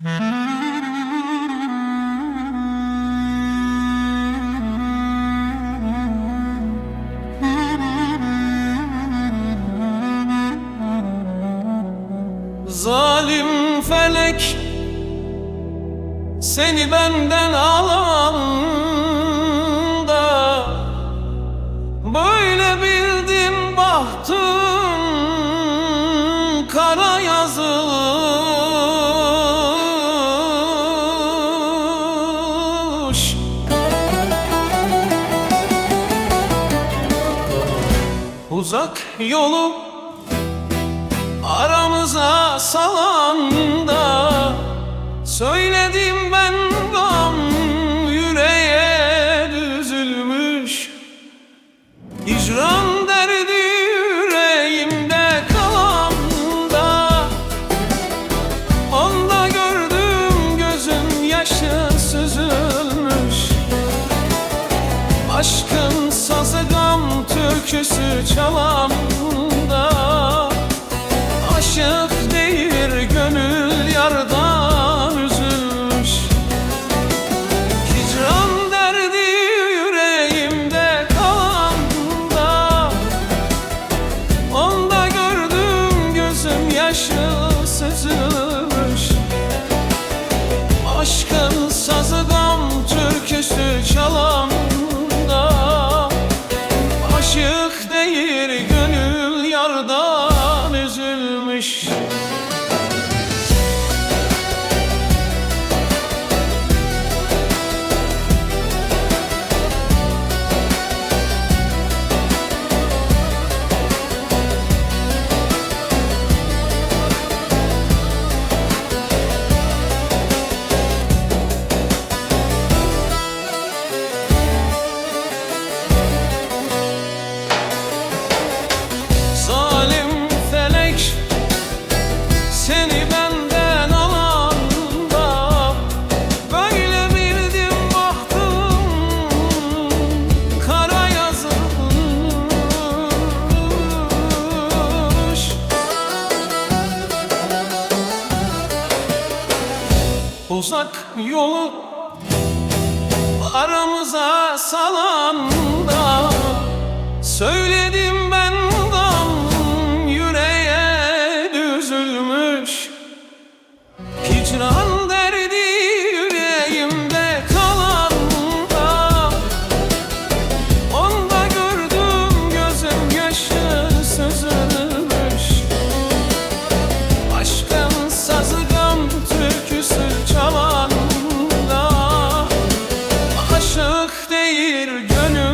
Zalim felek seni benden alan uzak yolu aramıza salan sıçamam Uzak yolu aramıza salanda. Sağlık değil gönül